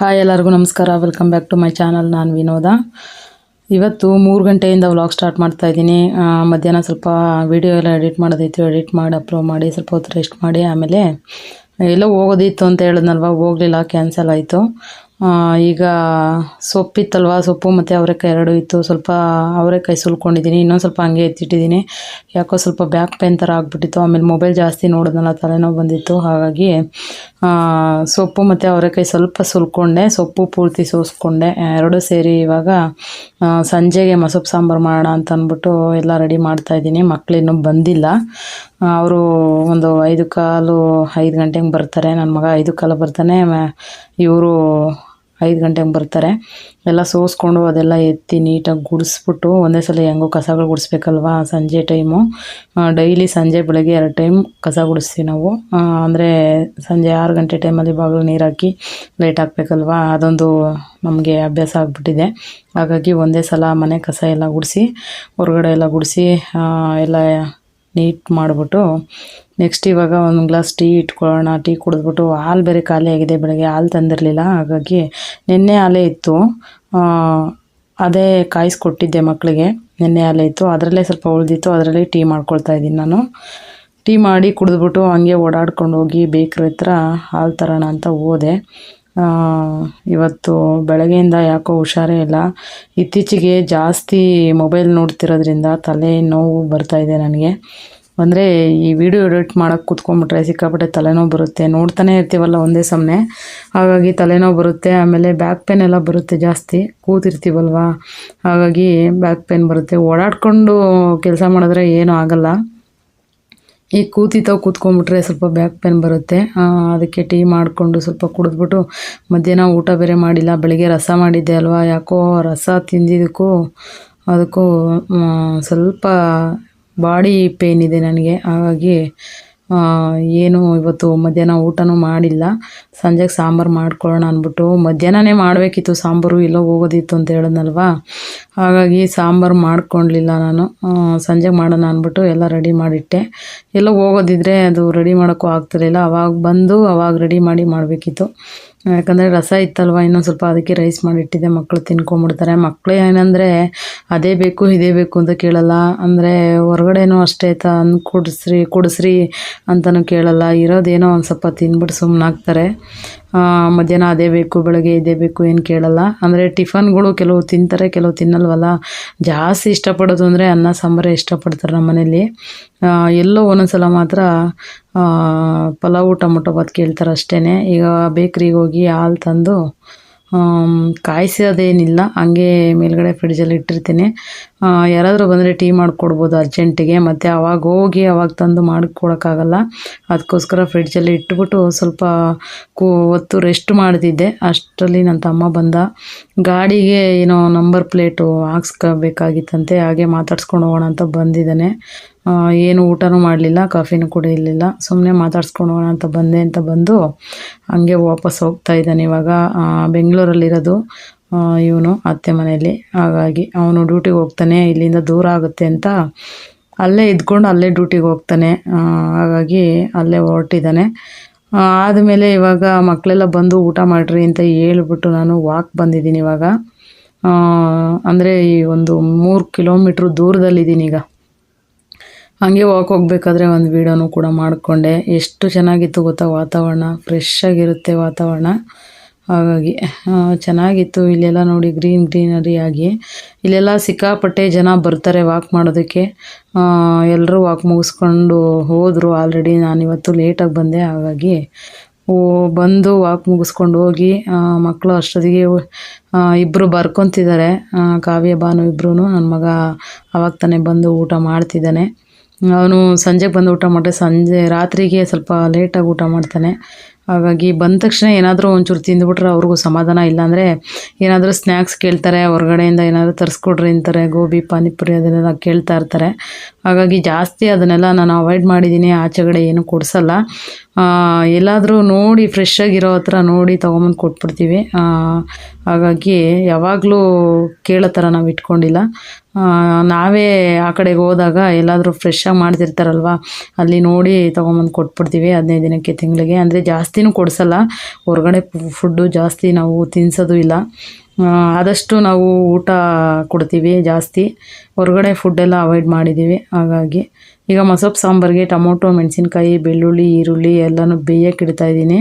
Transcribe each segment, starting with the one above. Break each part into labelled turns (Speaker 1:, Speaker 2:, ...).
Speaker 1: Hi ಎಲ್ಲರಿಗೂ ನಮಸ್ಕಾರ. Welcome back to my channel ನಾನು ವಿನೋದ. ಇವತ್ತು ಮೂರು ಗಂಟೆಯಿಂದ ವ್ಲಾಗ್ ಸ್ಟಾರ್ಟ್ ಮಾಡ್ತಾ ಇದ್ದೀನಿ. ಮಧ್ಯಾಹ್ನ ಸ್ವಲ್ಪ ವಿಡಿಯೋ ಎಲ್ಲ ಎಡಿಟ್ ಮಾಡೋದಿತ್ತು ಎಡಿಟ್ ಮಾಡಿ ಅಪ್ಲೋಡ್ ಮಾಡಿ, ಸ್ವಲ್ಪ ಹೊತ್ತು ರೆಸ್ಟ್ ಮಾಡಿ, ಆಮೇಲೆ ಎಲ್ಲೋ ಹೋಗೋದಿತ್ತು ಅಂತ ಹೇಳಿದ್ನಲ್ವ, ಹೋಗಲಿಲ್ಲ ಕ್ಯಾನ್ಸಲ್ ಆಯಿತು. ಈಗ ಸೊಪ್ಪಿತ್ತಲ್ವ, ಸೊಪ್ಪು ಮತ್ತು ಅವರೆಕಾಯಿ ಎರಡು ಇತ್ತು. ಸ್ವಲ್ಪ ಅವರೆಕಾಯಿ ಸುಲ್ಕೊಂಡಿದ್ದೀನಿ, ಇನ್ನೊಂದು ಸ್ವಲ್ಪ ಹಂಗೆ ಎತ್ತಿಟ್ಟಿದ್ದೀನಿ. ಯಾಕೋ ಸ್ವಲ್ಪ ಬ್ಯಾಕ್ ಪೇನ್ ಥರ ಆಗಿಬಿಟ್ಟಿತ್ತು. ಆಮೇಲೆ ಮೊಬೈಲ್ ಜಾಸ್ತಿ ನೋಡಿದ್ನಲ್ಲ, ತಲೆನೋವು ಬಂದಿತ್ತು. ಹಾಗಾಗಿ ಸೊಪ್ಪು ಮತ್ತು ಅವರೆಕಾಯಿ ಸ್ವಲ್ಪ ಸುಲ್ಕೊಂಡೆ, ಸೊಪ್ಪು ಪೂರ್ತಿ ಸೋಸ್ಕೊಂಡೆ. ಎರಡೂ ಸೇರಿ ಇವಾಗ ಸಂಜೆಗೆ ಮಸೊಪ್ಪು ಸಾಂಬಾರು ಮಾಡೋಣ ಅಂತ ಅಂದ್ಬಿಟ್ಟು ಎಲ್ಲ ರೆಡಿ ಮಾಡ್ತಾಯಿದ್ದೀನಿ ಮಕ್ಕಳಿನ್ನೂ ಬಂದಿಲ್ಲ. ಅವರು ಒಂದು ಐದು ಕಾಲು, ಐದು ಗಂಟೆಗೆ ಬರ್ತಾರೆ. ನನ್ನ ಮಗ ಐದು ಕಾಲು ಬರ್ತಾನೆ. ಇವರು ಐದು ಗಂಟೆಗೆ ಬರ್ತಾರೆ. ಎಲ್ಲ ಸೋಸ್ಕೊಂಡು ಅದೆಲ್ಲ ಎತ್ತಿ ನೀಟಾಗಿ ಗುಡಿಸ್ಬಿಟ್ಟು ಒಂದೇ ಸಲ ಹೆಂಗೋ ಕಸಗಳು ಗುಡಿಸ್ಬೇಕಲ್ವಾ ಸಂಜೆ ಟೈಮು. ಡೈಲಿ ಸಂಜೆ ಬೆಳಗ್ಗೆ ಎರಡು ಟೈಮ್ ಕಸ ಗುಡಿಸ್ತೀವಿ ನಾವು. ಅಂದರೆ ಸಂಜೆ ಆರು ಗಂಟೆ ಟೈಮಲ್ಲಿ ಬಾಗಿಲು ನೀರು ಹಾಕಿ ಲೈಟ್ ಹಾಕ್ಬೇಕಲ್ವಾ? ಅದೊಂದು ನಮಗೆ ಅಭ್ಯಾಸ ಆಗಿಬಿಟ್ಟಿದೆ. ಹಾಗಾಗಿ ಒಂದೇ ಸಲ ಮನೆ ಕಸ ಎಲ್ಲ ಗುಡಿಸಿ, ಹೊರಗಡೆ ಎಲ್ಲ ಗುಡಿಸಿ ಎಲ್ಲ ನೀಟ್ ಮಾಡಿಬಿಟ್ಟು ನೆಕ್ಸ್ಟ್ ಇವಾಗ ಒಂದು ಗ್ಲಾಸ್ ಟೀ ಇಟ್ಕೊಳ್ಳೋಣ. ಟೀ ಕುಡಿದ್ಬಿಟ್ಟು ಹಾಲು ಬೇರೆ ಖಾಲಿ ಆಗಿದೆ, ಬೆಳಗ್ಗೆ ಹಾಲು ತಂದಿರಲಿಲ್ಲ. ಹಾಗಾಗಿ ನಿನ್ನೆ ಹಾಲೇ ಇತ್ತು. ಅದೇ ಕಾಯಿಸ್ಕೊಟ್ಟಿದ್ದೆ ಮಕ್ಕಳಿಗೆ ನಿನ್ನೆ ಹಾಲೇ ಇತ್ತು. ಅದರಲ್ಲೇ ಸ್ವಲ್ಪ ಉಳಿದಿತ್ತು. ಅದರಲ್ಲೇ ಟೀ ಮಾಡ್ಕೊಳ್ತಾ ಇದ್ದೀನಿ ನಾನು. ಟೀ ಮಾಡಿ ಕುಡಿದ್ಬಿಟ್ಟು ಹಂಗೆ ಓಡಾಡ್ಕೊಂಡು ಹೋಗಿ ಬೇಕ್ರಿ ಹತ್ರ ಹಾಲು ತರೋಣ ಅಂತ ಹೋದೆ. ಇವತ್ತು ಬೆಳಗ್ಗೆಯಿಂದ ಯಾಕೋ ಹುಷಾರೇ ಇಲ್ಲ. ಇತ್ತೀಚೆಗೆ ಜಾಸ್ತಿ ಮೊಬೈಲ್ ನೋಡ್ತಿರೋದ್ರಿಂದ ತಲೆ ನೋವು ಬರ್ತಾ ಇದೆ ನನಗೆ. ಅಂದರೆ ಈ ವಿಡಿಯೋ ಎಡಿಟ್ ಮಾಡೋಕ್ಕೆ ಕೂತ್ಕೊಂಡ್ಬಿಟ್ರೆ ಸಿಕ್ಕಾಪಟ್ಟೆ ತಲೆನೋವು ಬರುತ್ತೆ. ನೋಡ್ತಾನೆ ಇರ್ತೀವಲ್ಲ ಒಂದೇ ಸಮನೆ. ಹಾಗಾಗಿ ತಲೆನೋವು ಬರುತ್ತೆ, ಆಮೇಲೆ ಬ್ಯಾಕ್ ಪೇನ್ ಎಲ್ಲ ಬರುತ್ತೆ ಜಾಸ್ತಿ. ಕೂತಿರ್ತೀವಲ್ವ? ಹಾಗಾಗಿ ಬ್ಯಾಕ್ ಪೇನ್ ಬರುತ್ತೆ. ಓಡಾಡ್ಕೊಂಡು ಕೆಲಸ ಮಾಡಿದ್ರೆ ಏನೂ ಆಗಲ್ಲ. ಈಗ ಕೂತಿತಾವ ಕೂತ್ಕೊಂಡ್ಬಿಟ್ರೆ ಸ್ವಲ್ಪ ಬ್ಯಾಕ್ ಪೇನ್ ಬರುತ್ತೆ. ಅದಕ್ಕೆ ಟೀ ಮಾಡಿಕೊಂಡು ಸ್ವಲ್ಪ ಕುಡಿದ್ಬಿಟ್ಟು ಮಧ್ಯಾಹ್ನ ಊಟ ಬೇರೆ ಮಾಡಿಲ್ಲ, ಬೆಳಗ್ಗೆ ರಸ ಮಾಡಿದ್ದೆ ಅಲ್ವಾ? ಯಾಕೋ ರಸ ತಿಂದಿದ್ದಕ್ಕೂ, ಅದಕ್ಕೂ ಸ್ವಲ್ಪ ಬಾಡಿ ಪೇಯ್ನ್ ಇದೆ ನನಗೆ. ಹಾಗಾಗಿ ಏನು ಇವತ್ತು ಮಧ್ಯಾಹ್ನ ಊಟನೂ ಮಾಡಿಲ್ಲ. ಸಂಜೆಗೆ ಸಾಂಬಾರು ಮಾಡ್ಕೊಳ್ಳೋಣ ಅಂದ್ಬಿಟ್ಟು ಮಧ್ಯಾಹ್ನನೇ ಮಾಡಬೇಕಿತ್ತು, ಸಾಂಬಾರು ಇಲ್ಲೋ ಹೋಗೋದಿತ್ತು ಅಂತ ಹೇಳಿದ್ನಲ್ವಾ? ಹಾಗಾಗಿ ಸಾಂಬಾರು ಮಾಡ್ಕೊಳ್ಲಿಲ್ಲ ನಾನು. ಸಂಜೆಗೆ ಮಾಡೋಣ ಅಂದ್ಬಿಟ್ಟು ಎಲ್ಲ ರೆಡಿ ಮಾಡಿಟ್ಟೆ. ಎಲ್ಲೋ ಹೋಗೋದಿದ್ರೆ ಅದು ರೆಡಿ ಮಾಡೋಕ್ಕೂ ಆಗ್ತಿರಲಿಲ್ಲ. ಅವಾಗ ಬಂದು ಅವಾಗ ರೆಡಿ ಮಾಡಿ ಮಾಡಬೇಕಿತ್ತು. ಯಾಕಂದರೆ ರಸ ಇತ್ತಲ್ವ, ಇನ್ನೊಂದು ಸ್ವಲ್ಪ ಅದಕ್ಕೆ ರೈಸ್ ಮಾಡಿಟ್ಟಿದ್ದೆ ಮಕ್ಕಳು ತಿನ್ಕೊಂಬಿಡ್ತಾರೆ ಮಕ್ಕಳು ಏನಂದರೆ, ಅದೇ ಬೇಕು, ಇದೇ ಬೇಕು ಅಂತ ಕೇಳಲ್ಲ. ಅಂದರೆ ಹೊರಗಡೆನೂ ಅಷ್ಟೇ ತಂದು ಕುಡಿಸ್ರಿ ಕುಡಿಸ್ರಿ ಅಂತಲೂ ಕೇಳಲ್ಲ. ಇರೋದೇನೋ ಒಂದು ಸ್ವಲ್ಪ ತಿಂದ್ಬಿಟ್ಟು ಸುಮ್ಮನಾಗ್ತಾರೆ ಮಧ್ಯಾಹ್ನ ಅದೇ ಬೇಕು, ಬೆಳಗ್ಗೆ ಇದೇ ಬೇಕು, ಏನು ಕೇಳಲ್ಲ. ಅಂದರೆ ಟಿಫನ್ಗಳು ಕೆಲವು ತಿಂತಾರೆ, ಕೆಲವು ತಿನ್ನಲ್ವಲ್ಲ. ಜಾಸ್ತಿ ಇಷ್ಟಪಡೋದು ಅಂದರೆ ಅನ್ನ, ಸಾಂಬಾರೇ ಇಷ್ಟಪಡ್ತಾರೆ ನಮ್ಮ ಮನೇಲಿ. ಎಲ್ಲೋ ಒಂದೊಂದು ಸಲ ಮಾತ್ರ ಪಲಾವು, ಟೊಮೊಟೊ ಬಾತ್ ಕೇಳ್ತಾರೆ ಅಷ್ಟೇ ಈಗ ಬೇಕ್ರಿಗೆ ಹೋಗಿ ಹಾಲು ತಂದು ಕಾಯಿಸೋದೇನಿಲ್ಲ. ಹಂಗೆ ಮೇಲ್ಗಡೆ ಫ್ರಿಡ್ಜಲ್ಲಿ ಇಟ್ಟಿರ್ತೀನಿ. ಯಾರಾದರೂ ಬಂದರೆ ಟೀ ಮಾಡಿಕೊಡ್ಬೋದು ಅರ್ಜೆಂಟಿಗೆ. ಮತ್ತು ಅವಾಗ ಹೋಗಿ ಅವಾಗ ತಂದು ಮಾಡಿಕೊಡೋಕ್ಕಾಗಲ್ಲ. ಅದಕ್ಕೋಸ್ಕರ ಫ್ರಿಡ್ಜಲ್ಲಿ ಇಟ್ಬಿಟ್ಟು ಸ್ವಲ್ಪ ಕೂ, ಹೊತ್ತು ರೆಸ್ಟ್ ಮಾಡ್ತಿದ್ದೆ. ಅಷ್ಟರಲ್ಲಿ ನನ್ನ ತಮ್ಮ ಬಂದ. ಗಾಡಿಗೆ ಏನೋ ನಂಬರ್ ಪ್ಲೇಟು ಹಾಕ್ಸ್ಕೋಬೇಕಾಗಿತ್ತಂತೆ. ಹಾಗೆ ಮಾತಾಡ್ಸ್ಕೊಂಡು ಹೋಗೋಣ ಅಂತ ಬಂದಿದ್ದಾನೆ. ಏನು ಊಟನೂ ಮಾಡಲಿಲ್ಲ ಕಾಫಿನೂ ಕುಡಿಯಲಿಲ್ಲ ಸುಮ್ಮನೆ ಮಾತಾಡ್ಸ್ಕೊಂಡು ಹೋಗೋಣ ಅಂತ ಬಂದೆ ಅಂತ ಬಂದು ಹಂಗೆ ವಾಪಸ್ ಹೋಗ್ತಾ ಇದ್ದಾನೆ ಇವಾಗ. ಬೆಂಗಳೂರಲ್ಲಿರೋದು ಇವನು ಅತ್ತೆ ಮನೆಯಲ್ಲಿ. ಹಾಗಾಗಿ ಅವನು ಡ್ಯೂಟಿಗೆ ಹೋಗ್ತಾನೆ, ಇಲ್ಲಿಂದ ದೂರ ಆಗುತ್ತೆ ಅಂತ ಅಲ್ಲೇ ಇದ್ಕೊಂಡು ಅಲ್ಲೇ ಡ್ಯೂಟಿಗೆ ಹೋಗ್ತಾನೆ. ಹಾಗಾಗಿ ಅಲ್ಲೇ ಹೊರಟಿದ್ದಾನೆ. ಆದಮೇಲೆ ಇವಾಗ ಮಕ್ಕಳೆಲ್ಲ ಬಂದು ಊಟ ಮಾಡಿರಿ ಅಂತ ಹೇಳ್ಬಿಟ್ಟು ನಾನು ವಾಕ್ ಬಂದಿದ್ದೀನಿ ಇವಾಗ. ಅಂದರೆ ಈ ಒಂದು ಮೂರು ಕಿಲೋಮೀಟ್ರ್ ದೂರದಲ್ಲಿದ್ದೀನಿ ಈಗ. ಹಂಗೆ ವಾಕ್ ಹೋಗ್ಬೇಕಾದ್ರೆ ಒಂದು ವೀಡಿಯೋನು ಕೂಡ ಮಾಡಿಕೊಂಡೆ. ಎಷ್ಟು ಚೆನ್ನಾಗಿತ್ತು ಗೊತ್ತಾ? ವಾತಾವರಣ ಫ್ರೆಶ್ ಆಗಿರುತ್ತೆ ವಾತಾವರಣ. ಹಾಗಾಗಿ ಚೆನ್ನಾಗಿತ್ತು. ಇಲ್ಲೆಲ್ಲ ನೋಡಿ ಗ್ರೀನ್ ಗ್ರೀನರಿ ಆಗಿ. ಇಲ್ಲೆಲ್ಲ ಸಿಕ್ಕಾಪಟ್ಟೆ ಜನ ಬರ್ತಾರೆ ವಾಕ್ ಮಾಡೋದಕ್ಕೆ. ಎಲ್ಲರೂ ವಾಕ್ ಮುಗಿಸ್ಕೊಂಡು ಹೋದರು ಆಲ್ರೆಡಿ ನಾನಿವತ್ತು ಲೇಟಾಗಿ ಬಂದೆ. ಹಾಗಾಗಿ ಬಂದು ವಾಕ್ ಮುಗಿಸ್ಕೊಂಡು ಹೋಗಿ ಮಕ್ಕಳು ಅಷ್ಟೊತ್ತಿಗೆ ಇಬ್ಬರು ಬರ್ಕೊತಿದ್ದಾರೆ. ಕಾವ್ಯ, ಭಾನು ಇಬ್ಬರೂ ನನ್ನ ಮಗ ಅವಾಗ ತಾನೇ ಬಂದು ಊಟ ಮಾಡ್ತಿದ್ದಾನೆ. ಅವನು ಸಂಜೆಗೆ ಬಂದು ಊಟ ಮಾಡಿದ್ರೆ ಸಂಜೆ ರಾತ್ರಿಗೆ ಸ್ವಲ್ಪ ಲೇಟಾಗಿ ಊಟ ಮಾಡ್ತಾನೆ. ಹಾಗಾಗಿ ಬಂದ ತಕ್ಷಣ ಏನಾದರೂ ಒಂಚೂರು ತಿಂದುಬಿಟ್ರೆ ಅವ್ರಿಗೂ ಸಮಾಧಾನ ಇಲ್ಲಾಂದರೆ ಏನಾದರೂ ಸ್ನ್ಯಾಕ್ಸ್ ಕೇಳ್ತಾರೆ, ಹೊರಗಡೆಯಿಂದ ಏನಾದರೂ ತರಿಸ್ಕೊಡ್ರಿ ಅಂತಾರೆ, ಗೋಬಿ, ಪಾನಿಪುರಿ ಅದನ್ನೆಲ್ಲ ಕೇಳ್ತಾ ಇರ್ತಾರೆ. ಹಾಗಾಗಿ ಜಾಸ್ತಿ ಅದನ್ನೆಲ್ಲ ನಾನು ಅವಾಯ್ಡ್ ಮಾಡಿದ್ದೀನಿ ಆಚೆಗಡೆ ಏನು ಕೊಡಿಸಲ್ಲ. ಎಲ್ಲಾದರೂ ನೋಡಿ ಫ್ರೆಶ್ ಆಗಿರೋ ಹತ್ರ ನೋಡಿ ತೊಗೊಂಬಂದು ಕೊಟ್ಬಿಡ್ತೀವಿ. ಹಾಗಾಗಿ ಯಾವಾಗಲೂ ಕೇಳೋ ಥರ ನಾವು ಇಟ್ಕೊಂಡಿಲ್ಲ. ನಾವೇ ಆ ಕಡೆಗೆ ಹೋದಾಗ ಎಲ್ಲಾದರೂ ಆಗಿ ಮಾಡ್ತಿರ್ತಾರಲ್ವ, ಅಲ್ಲಿ ನೋಡಿ ತೊಗೊಂಬಂದು ಕೊಟ್ಬಿಡ್ತೀವಿ ಹದಿನೈದು ದಿನಕ್ಕೆ ತಿಂಗಳಿಗೆ. ಅಂದರೆ ಜಾಸ್ತಿನೂ ಕೊಡಿಸಲ್ಲ. ಹೊರಗಡೆ ಫುಡ್ಡು ಜಾಸ್ತಿ ನಾವು ತಿನ್ನಿಸೋದು ಇಲ್ಲ. ಆದಷ್ಟು ನಾವು ಊಟ ಕೊಡ್ತೀವಿ ಜಾಸ್ತಿ. ಹೊರಗಡೆ ಫುಡ್ಡೆಲ್ಲ ಅವಾಯ್ಡ್ ಮಾಡಿದ್ದೀವಿ, ಹಾಗಾಗಿ. ಈಗ ಮಸೊಪ್ಪು ಸಾಂಬಾರಿಗೆ ಟೊಮೊಟೊ, ಮೆಣಸಿನ್ಕಾಯಿ, ಬೆಳ್ಳುಳ್ಳಿ, ಈರುಳ್ಳಿ ಎಲ್ಲನೂ ಬೇಯಕ್ಕೆ ಇಡ್ತಾ ಇದ್ದೀನಿ.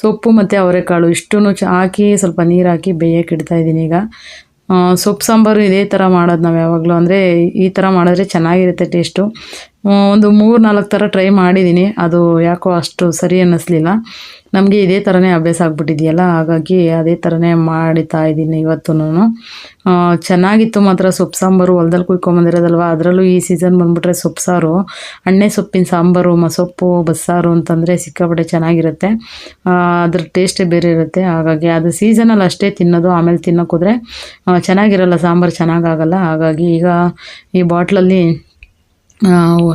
Speaker 1: ಸೊಪ್ಪು ಮತ್ತು ಅವರೆಕಾಳು ಇಷ್ಟೂ ಚ, ಹಾಕಿ ಸ್ವಲ್ಪ ನೀರು ಹಾಕಿ ಬೇಯಕ್ಕೆ ಇಡ್ತಾ ಇದ್ದೀನಿ ಈಗ. ಸೊಪ್ಪು ಸಾಂಬಾರು ಇದೇ ಥರ ಮಾಡೋದು ನಾವು ಯಾವಾಗಲೂ. ಅಂದರೆ ಈ ಥರ ಮಾಡಿದ್ರೆ ಚೆನ್ನಾಗಿರುತ್ತೆ ಟೇಸ್ಟು. ಒಂದು ಮೂರು ನಾಲ್ಕು ಥರ ಟ್ರೈ ಮಾಡಿದ್ದೀನಿ ಅದು ಯಾಕೋ ಅಷ್ಟು ಸರಿ ಅನ್ನಿಸ್ಲಿಲ್ಲ. ನಮಗೆ ಇದೇ ಥರನೇ ಅಭ್ಯಾಸ ಆಗ್ಬಿಟ್ಟಿದೆಯಲ್ಲ, ಹಾಗಾಗಿ ಅದೇ ಥರನೇ ಮಾಡ್ತಾ ಇದ್ದೀನಿ ಇವತ್ತೂ ಚೆನ್ನಾಗಿತ್ತು ಮಾತ್ರ ಸೊಪ್ಪು ಸಾಂಬಾರು. ಹೊಲ್ದಲ್ಲಿ ಕುಯ್ಕೊಂಬಂದಿರೋದಲ್ವ? ಅದರಲ್ಲೂ ಈ ಸೀಸನ್ ಬಂದ್ಬಿಟ್ರೆ ಸೊಪ್ಪು ಸಾರು, ಅಣ್ಣೆ ಸೊಪ್ಪಿನ ಸಾಂಬಾರು ಮಸೊಪ್ಪು ಬಸ್ಸಾರು ಅಂತಂದರೆ ಸಿಕ್ಕಾಪಟ್ಟೆ ಚೆನ್ನಾಗಿರುತ್ತೆ. ಅದ್ರ ಟೇಸ್ಟೇ ಬೇರೆ ಇರುತ್ತೆ. ಹಾಗಾಗಿ ಅದು ಸೀಸನಲ್ಲಿ ಅಷ್ಟೇ ತಿನ್ನೋದು, ಆಮೇಲೆ ತಿನ್ನೋಕ್ಕೋದ್ರೆ ಚೆನ್ನಾಗಿರಲ್ಲ, ಸಾಂಬಾರು ಚೆನ್ನಾಗಾಗಲ್ಲ ಹಾಗಾಗಿ ಈಗ ಈ ಬಾಟ್ಲಲ್ಲಿ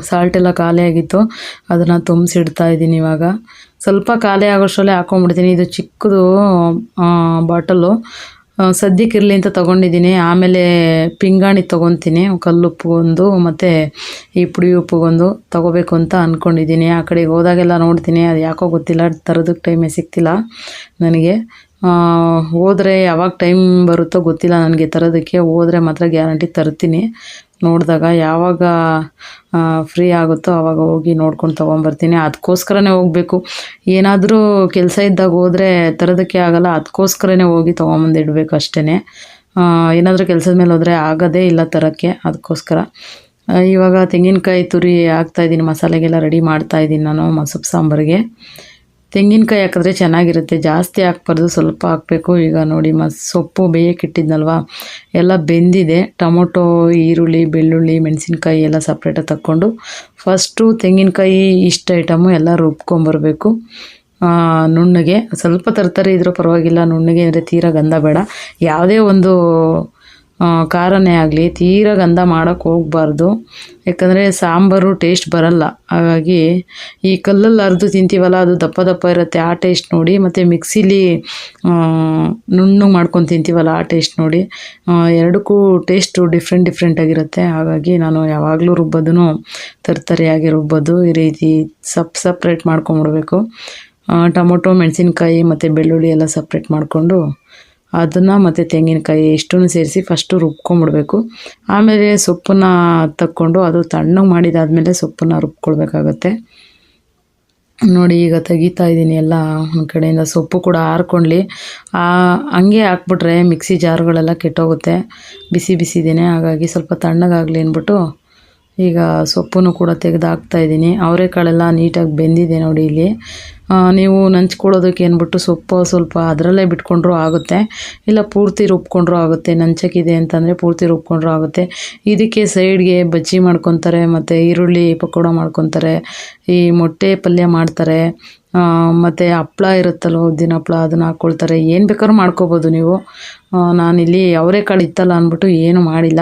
Speaker 1: ಸಾಲ್ಟ್ ಎಲ್ಲ ಖಾಲಿ ಆಗಿತ್ತು. ಅದನ್ನು ತುಂಬಿಸಿಡ್ತಾ ಇದ್ದೀನಿ ಇವಾಗ. ಸ್ವಲ್ಪ ಖಾಲಿ ಆಗೋಷ್ಟರಲ್ಲೇ ಹಾಕೊಂಡ್ಬಿಡ್ತೀನಿ. ಇದು ಚಿಕ್ಕದು ಬಾಟಲು ಸದ್ಯಕ್ಕೆ ಇರಲಿ ಅಂತ ತೊಗೊಂಡಿದ್ದೀನಿ. ಆಮೇಲೆ ಪಿಂಗಾಣಿ ತೊಗೊತೀನಿ. ಕಲ್ಲುಪ್ಪುಗೊಂದು ಮತ್ತು ಈ ಪುಡಿ ಉಪ್ಪುಗೊಂದು ತೊಗೋಬೇಕು ಅಂತ ಅಂದ್ಕೊಂಡಿದ್ದೀನಿ ಆ ಕಡೆಗೆ ಹೋದಾಗೆಲ್ಲ ನೋಡ್ತೀನಿ. ಅದು ಯಾಕೋ ಗೊತ್ತಿಲ್ಲ. ತರೋದಕ್ಕೆ ಟೈಮೇ ಸಿಗ್ತಿಲ್ಲ ನನಗೆ. ಹೋದರೆ ಯಾವಾಗ ಟೈಮ್ ಬರುತ್ತೋ ಗೊತ್ತಿಲ್ಲ ನನಗೆ ತರೋದಕ್ಕೆ. ಹೋದರೆ ಮಾತ್ರ ಗ್ಯಾರಂಟಿ ತರ್ತೀನಿ. ನೋಡಿದಾಗ ಯಾವಾಗ ಫ್ರೀ ಆಗುತ್ತೋ ಆವಾಗ ಹೋಗಿ ನೋಡ್ಕೊಂಡು ತೊಗೊಂಬರ್ತೀನಿ. ಅದಕ್ಕೋಸ್ಕರನೇ ಹೋಗಬೇಕು. ಏನಾದರೂ ಕೆಲಸ ಇದ್ದಾಗ ಹೋದರೆ ತರೋದಕ್ಕೆ ಆಗಲ್ಲ. ಅದಕ್ಕೋಸ್ಕರನೇ ಹೋಗಿ ತೊಗೊಂಬಂದು ಇಡಬೇಕು ಅಷ್ಟೇ ಏನಾದರೂ ಕೆಲಸದ ಮೇಲೆ ಹೋದರೆ ಆಗೋದೇ ಇಲ್ಲ ತರೋಕ್ಕೆ. ಅದಕ್ಕೋಸ್ಕರ ಇವಾಗ ತೆಂಗಿನಕಾಯಿ ತುರಿ ಹಾಕ್ತಾಯಿದ್ದೀನಿ ಮಸಾಲೆಗೆಲ್ಲ ರೆಡಿ ಮಾಡ್ತಾಯಿದ್ದೀನಿ ನಾನು ಮಸೊಪ್ಪು ಸಾಂಬಾರಿಗೆ. ತೆಂಗಿನಕಾಯಿ ಹಾಕಿದ್ರೆ ಚೆನ್ನಾಗಿರುತ್ತೆ. ಜಾಸ್ತಿ ಹಾಕ್ಬಾರ್ದು, ಸ್ವಲ್ಪ ಹಾಕಬೇಕು. ಈಗ ನೋಡಿ ಮತ್ತು ಸೊಪ್ಪು ಬೇಯಕ್ಕಿಟ್ಟಿದ್ನಲ್ವ ಎಲ್ಲ ಬೆಂದಿದೆ. ಟೊಮೊಟೊ, ಈರುಳ್ಳಿ, ಬೆಳ್ಳುಳ್ಳಿ, ಮೆಣಸಿನ್ಕಾಯಿ ಎಲ್ಲ ಸಪ್ರೇಟಾಗಿ ತಕ್ಕೊಂಡು ಫಸ್ಟು ತೆಂಗಿನಕಾಯಿ ಇಷ್ಟು ಐಟಮು ಎಲ್ಲ ರುಬ್ಕೊಂಬರ್ಬೇಕು ನುಣ್ಣಗೆ. ಸ್ವಲ್ಪ ತರ್ತಾರೆ ಇದ್ರೂ ಪರವಾಗಿಲ್ಲ. ನುಣ್ಣಗೆ ಅಂದರೆ ತೀರಾ ಗಂಧ ಬೇಡ. ಯಾವುದೇ ಒಂದು ಖಾರನೇ ಆಗಲಿ, ತೀರ ಗಂಧ ಮಾಡೋಕ್ಕೆ ಹೋಗಬಾರ್ದು. ಯಾಕಂದರೆ ಸಾಂಬಾರು ಟೇಸ್ಟ್ ಬರಲ್ಲ. ಹಾಗಾಗಿ ಈ ಕಲ್ಲಲ್ಲಿ ಅರ್ದು ತಿಂತೀವಲ್ಲ, ಅದು ದಪ್ಪ ದಪ್ಪ ಇರುತ್ತೆ, ಆ ಟೇಸ್ಟ್ ನೋಡಿ, ಮತ್ತು ಮಿಕ್ಸಿಲಿ ನುಣ್ಣು ಮಾಡ್ಕೊಂಡು ತಿಂತೀವಲ್ಲ, ಆ ಟೇಸ್ಟ್ ನೋಡಿ ಎರಡಕ್ಕೂ ಟೇಸ್ಟು ಡಿಫ್ರೆಂಟ್ ಡಿಫ್ರೆಂಟಾಗಿರುತ್ತೆ ಹಾಗಾಗಿ ನಾನು ಯಾವಾಗಲೂ ರುಬ್ಬೋದನ್ನು ತರ್ತರಿಯಾಗಿ ರುಬ್ಬೋದು, ಈ ರೀತಿ ಸಪ್ ಸಪ್ರೇಟ್ ಮಾಡ್ಕೊಂಬಿಡ್ಬೇಕು. ಟೊಮೊಟೊ, ಮೆಣಸಿನ್ಕಾಯಿ, ಮತ್ತು ಬೆಳ್ಳುಳ್ಳಿ ಎಲ್ಲ ಸಪ್ರೇಟ್ ಮಾಡಿಕೊಂಡು ಅದನ್ನು ಮತ್ತು ತೆಂಗಿನಕಾಯಿ ಇಷ್ಟನ್ನು ಸೇರಿಸಿ ಫಸ್ಟು ರುಬ್ಕೊಂಬಿಡ್ಬೇಕು. ಆಮೇಲೆ ಸೊಪ್ಪನ್ನ ತಕ್ಕೊಂಡು ಅದು ತಣ್ಣಗೆ ಮಾಡಿದಾದಮೇಲೆ ಸೊಪ್ಪನ್ನ ರುಬ್ಕೊಳ್ಬೇಕಾಗತ್ತೆ. ನೋಡಿ ಈಗ ತೆಗಿತಾ ಇದ್ದೀನಿ ಎಲ್ಲ ಒಂದು ಕಡೆಯಿಂದ. ಸೊಪ್ಪು ಕೂಡ ಹಾರ್ಕೊಂಡ್ಲಿ ಆ, ಹಂಗೆ ಹಾಕ್ಬಿಟ್ರೆ ಮಿಕ್ಸಿ ಜಾರುಗಳೆಲ್ಲ ಕೆಟ್ಟೋಗುತ್ತೆ. ಬಿಸಿ ಬಿಸಿದೇನೆ ಹಾಗಾಗಿ ಸ್ವಲ್ಪ ತಣ್ಣಗಾಗಲಿ ಅಂದ್ಬಿಟ್ಟು ಈಗ ಸೊಪ್ಪನ್ನು ಕೂಡ ತೆಗೆದು ಹಾಕ್ತಾ ಇದ್ದೀನಿ ಅವರೆಕಾಳೆಲ್ಲ ನೀಟಾಗಿ ಬೆಂದಿದೆ ನೋಡಿ ಇಲ್ಲಿ. ನೀವು ನಂಚ್ಕೊಳ್ಳೋದಕ್ಕೆ ಅಂದ್ಬಿಟ್ಟು ಸೊಪ್ಪು ಸ್ವಲ್ಪ ಅದರಲ್ಲೇ ಬಿಟ್ಕೊಂಡ್ರೂ ಆಗುತ್ತೆ. ಇಲ್ಲ ಪೂರ್ತಿ ರುಬ್ಕೊಂಡ್ರೂ ಆಗುತ್ತೆ. ನಂಚಕ್ಕಿದೆ ಅಂತಂದರೆ ಪೂರ್ತಿ ರುಬ್ಕೊಂಡ್ರೂ ಆಗುತ್ತೆ. ಇದಕ್ಕೆ ಸೈಡ್ಗೆ ಬಜ್ಜಿ ಮಾಡ್ಕೊತಾರೆ, ಮತ್ತು ಈರುಳ್ಳಿ ಪಕೋಡ ಮಾಡ್ಕೊತಾರೆ, ಈ ಮೊಟ್ಟೆ ಪಲ್ಯ ಮಾಡ್ತಾರೆ. ಮತ್ತು ಹಪ್ಪಳ ಇರುತ್ತಲ್ಲ, ಉದ್ದಿನ ಹಪ್ಪಳ ಅದನ್ನು ಹಾಕ್ಕೊಳ್ತಾರೆ ಏನು ಬೇಕಾದ್ರೂ ಮಾಡ್ಕೋಬೋದು ನೀವು. ನಾನಿಲ್ಲಿ ಅವರೆಕಾಳು ಇತ್ತಲ್ಲ ಅಂದ್ಬಿಟ್ಟು ಏನು ಮಾಡಿಲ್ಲ.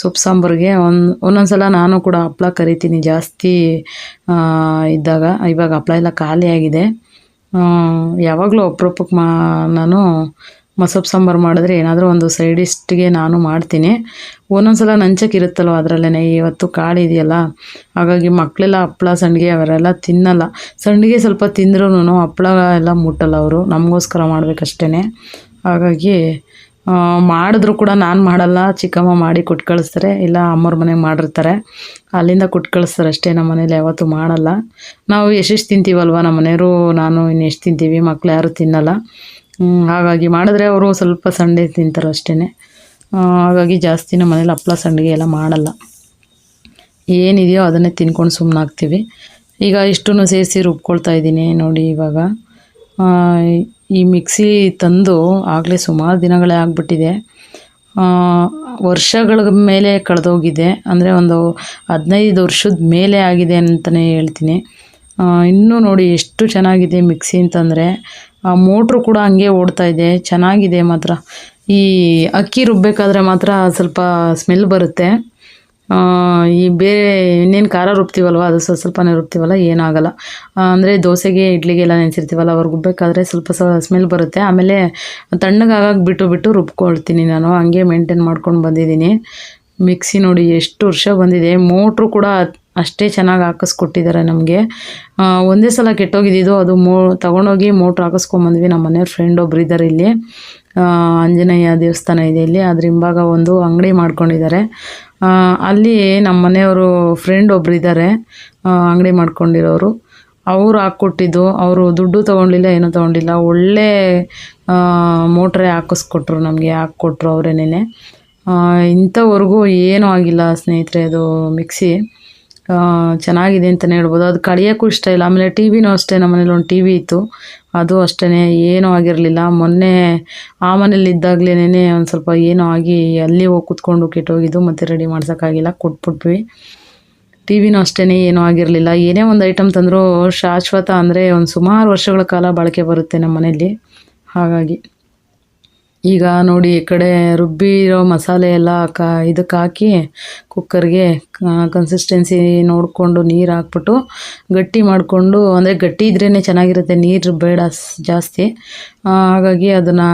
Speaker 1: ಸೊಪ್ಪು ಸಾಂಬಾರಿಗೆ ಒಂದು ಒಂದೊಂದು ಸಲ ನಾನು ಕೂಡ ಹಪ್ಪಳ ಕರಿತೀನಿ ಜಾಸ್ತಿ ಇದ್ದಾಗ. ಇವಾಗ ಹಪ್ಪಳ ಎಲ್ಲ ಖಾಲಿಯಾಗಿದೆ. ಯಾವಾಗಲೂ ಅಪ್ರೂಪಕ್ಕೆ ಮಾ, ನಾನು ಮಸೊಪ್ಪು ಸಾಂಬಾರು ಮಾಡಿದ್ರೆ ಏನಾದರೂ ಒಂದು ಸೈಡಿಸ್ಟ್ಗೆ ನಾನು ಮಾಡ್ತೀನಿ. ಒಂದೊಂದು ಸಲ ನಂಚಕ್ಕೆ ಇರುತ್ತಲ್ವ ಅದರಲ್ಲೇ ಇವತ್ತು ಕಾಳಿದೆಯಲ್ಲ ಹಾಗಾಗಿ ಮಕ್ಕಳೆಲ್ಲ ಹಪ್ಪಳ ಸಂಡಿಗೆ ಅವರೆಲ್ಲ ತಿನ್ನಲ್ಲ. ಸಂಡಿಗೆ ಸ್ವಲ್ಪ ತಿಂದ್ರೂ ಹಪ್ಪಳ ಎಲ್ಲ ಮುಟ್ಟಲ್ಲ ಅವರು, ನಮಗೋಸ್ಕರ ಮಾಡಬೇಕಷ್ಟೇ ಹಾಗಾಗಿ ಮಾಡಿದ್ರು ಕೂಡ ನಾನು ಮಾಡಲ್ಲ, ಚಿಕ್ಕಮ್ಮ ಮಾಡಿ ಕೊಟ್ಟು ಕಳಿಸ್ತಾರೆ, ಇಲ್ಲ ಅಮ್ಮವ್ರ ಮನೆಗೆ ಮಾಡಿರ್ತಾರೆ. ಅಲ್ಲಿಂದ ಕೊಟ್ಟು ಕಳಿಸ್ತಾರೆ ಅಷ್ಟೇ, ನಮ್ಮ ಮನೇಲಿ ಯಾವತ್ತೂ ಮಾಡಲ್ಲ. ನಾವು ಎಷ್ಟೆಷ್ಟು ತಿಂತೀವಲ್ವ, ನಮ್ಮ ಮನೆಯವರು, ನಾನು ಇನ್ನೆಷ್ಟು ತಿಂತೀವಿ, ಮಕ್ಳು ಯಾರೂ ತಿನ್ನಲ್ಲ. ಹಾಗಾಗಿ ಮಾಡಿದ್ರೆ ಅವರು ಸ್ವಲ್ಪ ಸಂಡೆ ತಿಂತಾರೆ ಅಷ್ಟೇ ಹಾಗಾಗಿ ಜಾಸ್ತಿ ನಮ್ಮ ಮನೇಲಿ ಹಪ್ಪಳ ಸಂಡಿಗೆ ಎಲ್ಲ ಮಾಡಲ್ಲ. ಏನಿದೆಯೋ ಅದನ್ನೇ ತಿನ್ಕೊಂಡು ಸುಮ್ಮನಾಗ್ತೀವಿ ಈಗ ಇಷ್ಟನ್ನು ಸೇರಿಸಿ ರುಬ್ಕೊಳ್ತಾ ಇದ್ದೀನಿ ನೋಡಿ ಇವಾಗ. ಈ ಮಿಕ್ಸಿ ತಂದು ಆಗಲೇ ಸುಮಾರು ದಿನಗಳೇ ಆಗಿಬಿಟ್ಟಿದೆ. ವರ್ಷಗಳ ಮೇಲೆ ಕಳೆದೋಗಿದೆ. ಅಂದರೆ ಒಂದು ಹದಿನೈದು ವರ್ಷದ ಮೇಲೆ ಆಗಿದೆ ಅಂತಲೇ ಹೇಳ್ತೀನಿ. ಇನ್ನೂ ನೋಡಿ ಎಷ್ಟು ಚೆನ್ನಾಗಿದೆ ಮಿಕ್ಸಿ ಅಂತಂದರೆ. ಆ ಮೋಟ್ರು ಕೂಡ ಹಂಗೆ ಓಡ್ತಾ ಇದೆ, ಚೆನ್ನಾಗಿದೆ ಮಾತ್ರ. ಈ ಅಕ್ಕಿ ರುಬ್ಬೇಕಾದ್ರೆ ಮಾತ್ರ ಸ್ವಲ್ಪ ಸ್ಮೆಲ್ ಬರುತ್ತೆ. ಈ ಬೇರೆ ಇನ್ನೇನು ಖಾರ ರುಬ್ತೀವಲ್ವ, ಅದು ಸ್ವಲ್ಪ ಸ್ವಲ್ಪನೇ ರುಬ್ತೀವಲ್ಲ, ಏನಾಗಲ್ಲ. ಅಂದರೆ ದೋಸೆಗೆ, ಇಡ್ಲಿಗೆಲ್ಲ ನೆನೆಸಿರ್ತೀವಲ್ಲ ಅವ್ರಿಗೆ ರುಬ್ಬಬೇಕಾದ್ರೆ ಸ್ವಲ್ಪ ಸ್ಮೆಲ್ ಬರುತ್ತೆ. ಆಮೇಲೆ ತಣ್ಣಗಾಗಕ್ಕೆ ಬಿಟ್ಟು ಬಿಟ್ಟು ರುಬ್ಕೊಳ್ತೀನಿ ನಾನು, ಹಂಗೆ ಮೇಂಟೈನ್ ಮಾಡ್ಕೊಂಡು ಬಂದಿದ್ದೀನಿ. ಮಿಕ್ಸಿ ನೋಡಿ ಎಷ್ಟು ವರ್ಷ ಬಂದಿದೆ, ಮೋಟ್ರು ಕೂಡ ಅಷ್ಟೇ ಚೆನ್ನಾಗಿ ಹಾಕಿಸ್ಕೊಟ್ಟಿದ್ದಾರೆ ನಮಗೆ. ಒಂದೇ ಸಲ ಕೆಟ್ಟೋಗಿದ್ದು ಅದು ಮೋ, ತಗೊಂಡೋಗಿ ಮೋಟ್ರ್ ಹಾಕಿಸ್ಕೊಂಬಂದ್ವಿ. ನಮ್ಮ ಮನೆಯವ್ರ ಫ್ರೆಂಡ್ ಒಬ್ರು ಇದ್ದಾರೆ ಇಲ್ಲಿ. ಆಂಜನೇಯ ದೇವಸ್ಥಾನ ಇದೆ ಇಲ್ಲಿ. ಅದ್ರ ಹಿಂಭಾಗ ಒಂದು ಅಂಗಡಿ ಮಾಡ್ಕೊಂಡಿದ್ದಾರೆ. ಅಲ್ಲಿ ನಮ್ಮ ಮನೆಯವರು ಫ್ರೆಂಡ್ ಒಬ್ರು ಇದ್ದಾರೆ. ಅಂಗಡಿ ಮಾಡ್ಕೊಂಡಿರೋರು. ಅವರು ಹಾಕ್ಕೊಟ್ಟಿದ್ದು. ಅವರು ದುಡ್ಡು ತೊಗೊಂಡಿಲ್ಲ, ಏನೂ ತೊಗೊಂಡಿಲ್ಲ. ಒಳ್ಳೆ ಮೋಟ್ರೇ ಹಾಕಿಸ್ಕೊಟ್ರು ನಮಗೆ, ಹಾಕ್ಕೊಟ್ರು ಅವರೇನೇ ಇಂಥವರೆಗೂ ಏನೂ ಆಗಿಲ್ಲ ಸ್ನೇಹಿತರೆ, ಅದು ಮಿಕ್ಸಿ. ಚೆನ್ನಾಗಿದೆ ಅಂತಲೇ ಹೇಳ್ಬೋದು. ಅದು ಕಳಿಯೋಕ್ಕೂ ಇಷ್ಟ ಇಲ್ಲ. ಆಮೇಲೆ ಟಿ ವಿನೂ ಅಷ್ಟೇ, ನಮ್ಮ ಮನೇಲಿ ಒಂದು ಟಿ ವಿ ಇತ್ತು. ಅದು ಅಷ್ಟೇ ಏನೂ ಆಗಿರಲಿಲ್ಲ. ಮೊನ್ನೆ ಆ ಮನೇಲಿ ಇದ್ದಾಗಲೇ ಒಂದು ಸ್ವಲ್ಪ ಏನೋ ಆಗಿ ಅಲ್ಲಿ ಹೋಗಿ ಕೂತ್ಕೊಂಡು ಕೆಟ್ಟೋಗಿದ್ದು, ಮತ್ತೆ ರೆಡಿ ಮಾಡ್ಸೋಕ್ಕಾಗಿಲ್ಲ, ಕೊಟ್ಬಿಟ್ವಿ. ಟಿ ವಿನೂ ಅಷ್ಟೇ ಏನೂ ಆಗಿರಲಿಲ್ಲ. ಏನೇ ಒಂದು ಐಟಮ್ ತಂದರೂ ಶಾಶ್ವತ ಅಂದರೆ ಒಂದು ಸುಮಾರು ವರ್ಷಗಳ ಕಾಲ ಬಾಳಿಕೆ ಬರುತ್ತೆ ನಮ್ಮ ಮನೆಯಲ್ಲಿ ಹಾಗಾಗಿ. ಈಗ ನೋಡಿ ಈ ಕಡೆ ರುಬ್ಬಿರೋ ಮಸಾಲೆ ಎಲ್ಲ ಕಾ ಇದಕ್ಕೆ ಹಾಕಿ ಕುಕ್ಕರ್ಗೆ ಕನ್ಸಿಸ್ಟೆನ್ಸಿ ನೋಡಿಕೊಂಡು ನೀರು ಹಾಕ್ಬಿಟ್ಟು ಗಟ್ಟಿ ಮಾಡಿಕೊಂಡು, ಅಂದರೆ ಗಟ್ಟಿ ಇದ್ರೇ ಚೆನ್ನಾಗಿರುತ್ತೆ, ನೀರು ಬೇಡ ಜಾಸ್ತಿ. ಹಾಗಾಗಿ ಅದನ್ನು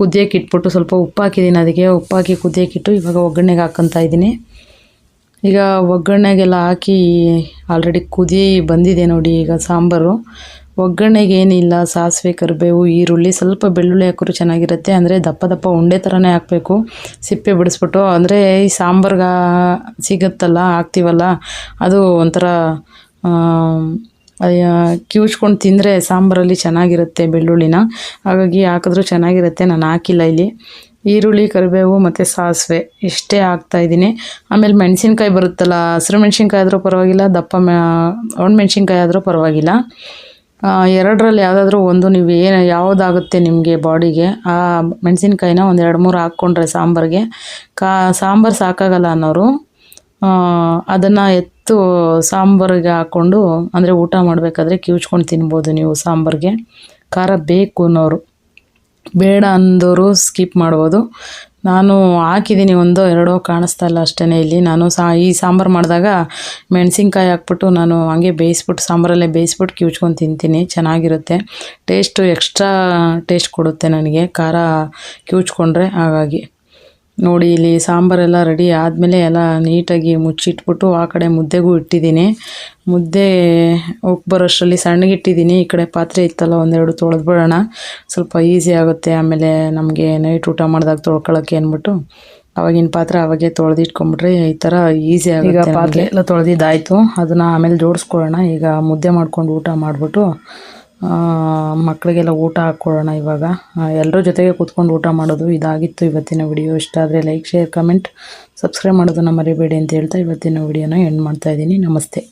Speaker 1: ಕುದಿಯೋಕೆ ಇಟ್ಬಿಟ್ಟು ಸ್ವಲ್ಪ ಉಪ್ಪು ಹಾಕಿದ್ದೀನಿ ಅದಕ್ಕೆ, ಉಪ್ಪು ಹಾಕಿ ಕುದಿಯೋಕ್ಕಿಟ್ಟು ಇವಾಗ ಒಗ್ಗರಣೆಗೆ ಹಾಕ್ಕೊತಾ ಇದ್ದೀನಿ ಈಗ ಒಗ್ಗರಣೆಗೆಲ್ಲ ಹಾಕಿ ಆಲ್ರೆಡಿ ಕುದಿ ಬಂದಿದೆ ನೋಡಿ ಈಗ ಸಾಂಬಾರು. ಒಗ್ಗರಣೆಗೆ ಏನಿಲ್ಲ ಸಾಸಿವೆ, ಕರಿಬೇವು, ಈರುಳ್ಳಿ, ಸ್ವಲ್ಪ ಬೆಳ್ಳುಳ್ಳಿ ಹಾಕಿದ್ರು ಚೆನ್ನಾಗಿರುತ್ತೆ. ಅಂದರೆ ದಪ್ಪ ದಪ್ಪ ಉಂಡೆ ಥರನೇ ಹಾಕಬೇಕು. ಸಿಪ್ಪೆ ಬಿಡಿಸ್ಬಿಟ್ಟು, ಅಂದರೆ ಈ ಸಾಂಬಾರ್ಗೆ ಸಿಗುತ್ತಲ್ಲ, ಹಾಕ್ತೀವಲ್ಲ, ಅದು ಒಂಥರ ಕಿವುಚ್ಕೊಂಡು ತಿಂದರೆ ಸಾಂಬಾರಲ್ಲಿ ಚೆನ್ನಾಗಿರುತ್ತೆ ಬೆಳ್ಳುಳ್ಳಿನ. ಹಾಗಾಗಿ ಹಾಕಿದ್ರೂ ಚೆನ್ನಾಗಿರುತ್ತೆ, ನಾನು ಹಾಕಿಲ್ಲ ಇಲ್ಲಿ. ಈರುಳ್ಳಿ, ಕರಿಬೇವು ಮತ್ತು ಸಾಸಿವೆ, ಇಷ್ಟೇ ಹಾಕ್ತಾಯಿದ್ದೀನಿ ಆಮೇಲೆ ಮೆಣಸಿನ್ಕಾಯಿ ಬರುತ್ತಲ್ಲ, ಹಸಿರು ಮೆಣಸಿನ್ಕಾಯಿ ಆದರೂ ಪರವಾಗಿಲ್ಲ, ದಪ್ಪ ಮೆ, ಒಣ ಮೆಣಸಿನ್ಕಾಯಿ ಆದರೂ ಪರವಾಗಿಲ್ಲ. ಎರಡರಲ್ಲಿ ಯಾವುದಾದ್ರೂ ಒಂದು ನೀವು ಏನು ಯಾವುದಾಗುತ್ತೆ ನಿಮಗೆ ಬಾಡಿಗೆ? ಆ ಮೆಣಸಿನ್ಕಾಯಿನ ಒಂದು ಎರಡು ಮೂರು ಹಾಕ್ಕೊಂಡ್ರೆ ಸಾಂಬಾರಿಗೆ. ಕಾ, ಸಾಂಬಾರು ಸಾಕಾಗಲ್ಲ ಅನ್ನೋರು ಅದನ್ನು ಎತ್ತು ಸಾಂಬಾರಿಗೆ ಹಾಕ್ಕೊಂಡು, ಅಂದರೆ ಊಟ ಮಾಡಬೇಕಾದ್ರೆ ಕಿವುಚ್ಕೊಂಡು ತಿನ್ಬೋದು ನೀವು ಸಾಂಬಾರಿಗೆ. ಖಾರ ಬೇಕು ಅನ್ನೋರು. ಬೇಡ ಅಂದೋರು ಸ್ಕಿಪ್ ಮಾಡ್ಬೋದು. ನಾನು ಹಾಕಿದ್ದೀನಿ ಒಂದೋ ಎರಡೋ ಕಾಣಿಸ್ತಾ ಇಲ್ಲ ಅಷ್ಟೇ ಇಲ್ಲಿ. ನಾನು ಸಾ ಈ ಸಾಂಬಾರು ಮಾಡಿದಾಗ ಮೆಣಸಿನ್ಕಾಯಿ ಹಾಕ್ಬಿಟ್ಟು ನಾನು ಹಂಗೆ ಬೇಯಿಸ್ಬಿಟ್ಟು ಸಾಂಬಾರಲ್ಲೇ ಬೇಯಿಸ್ಬಿಟ್ಟು ಕಿವ್ಚ್ಕೊಂಡು ತಿಂತೀನಿ. ಚೆನ್ನಾಗಿರುತ್ತೆ. ಟೇಸ್ಟು ಎಕ್ಸ್ಟ್ರಾ ಟೇಸ್ಟ್ ಕೊಡುತ್ತೆ ನನಗೆ. ಖಾರ ಕಿವುಚ್ಕೊಂಡ್ರೆ ಹಾಗಾಗಿ. ನೋಡಿ ಇಲ್ಲಿ ಸಾಂಬಾರೆಲ್ಲ ರೆಡಿ ಆದಮೇಲೆ ಎಲ್ಲ ನೀಟಾಗಿ ಮುಚ್ಚಿಟ್ಬಿಟ್ಟು ಆ ಕಡೆ ಮುದ್ದೆಗೂ ಇಟ್ಟಿದ್ದೀನಿ. ಮುದ್ದೆ ಹೋಗಿ ಬರೋಷ್ಟರಲ್ಲಿ ಸಣ್ಣಗಿಟ್ಟಿದ್ದೀನಿ. ಈ ಕಡೆ ಪಾತ್ರೆ ಇತ್ತಲ್ಲ ಒಂದೆರಡು ತೊಳೆದ್ಬಿಡೋಣ. ಸ್ವಲ್ಪ ಈಸಿ ಆಗುತ್ತೆ. ಆಮೇಲೆ ನಮಗೆ ನೈಟ್ ಊಟ ಮಾಡಿದಾಗ ತೊಳ್ಕೊಳ್ಳೋಕ್ಕೆ ಅಂದ್ಬಿಟ್ಟು ಅವಾಗಿನ ಪಾತ್ರೆ ಅವಾಗೆ ತೊಳೆದಿಟ್ಕೊಂಡ್ಬಿಟ್ರೆ ಈ ಥರ ಈಸಿ ಆಗುತ್ತೆ ಈಗ ಪಾತ್ರೆ ಎಲ್ಲ ತೊಳೆದಿದ್ದಾಯಿತು. ಅದನ್ನು ಆಮೇಲೆ ಜೋಡಿಸ್ಕೊಳ್ಳೋಣ. ಈಗ ಮುದ್ದೆ ಮಾಡ್ಕೊಂಡು ಊಟ ಮಾಡಿಬಿಟ್ಟು ಮಕ್ಕಳಿಗೆಲ್ಲ ಊಟ ಹಾಕ್ಕೊಡೋಣ ಇವಾಗ. ಎಲ್ಲರ ಜೊತೆಗೆ ಕೂತ್ಕೊಂಡು ಊಟ ಮಾಡೋದು ಇದಾಗಿತ್ತು ಇವತ್ತಿನ ವಿಡಿಯೋ. ಇಷ್ಟ ಆದರೆ ಲೈಕ್ ಶೇರ್ ಕಮೆಂಟ್ ಸಬ್ಸ್ಕ್ರೈಬ್ ಮಾಡೋದನ್ನು ಮರಿಬೇಡಿ ಅಂತ ಹೇಳ್ತಾ ಇವತ್ತಿನ ವಿಡಿಯೋನ ಎಂಡ್ ಮಾಡ್ತಾ ಇದ್ದೀನಿ. ನಮಸ್ತೆ.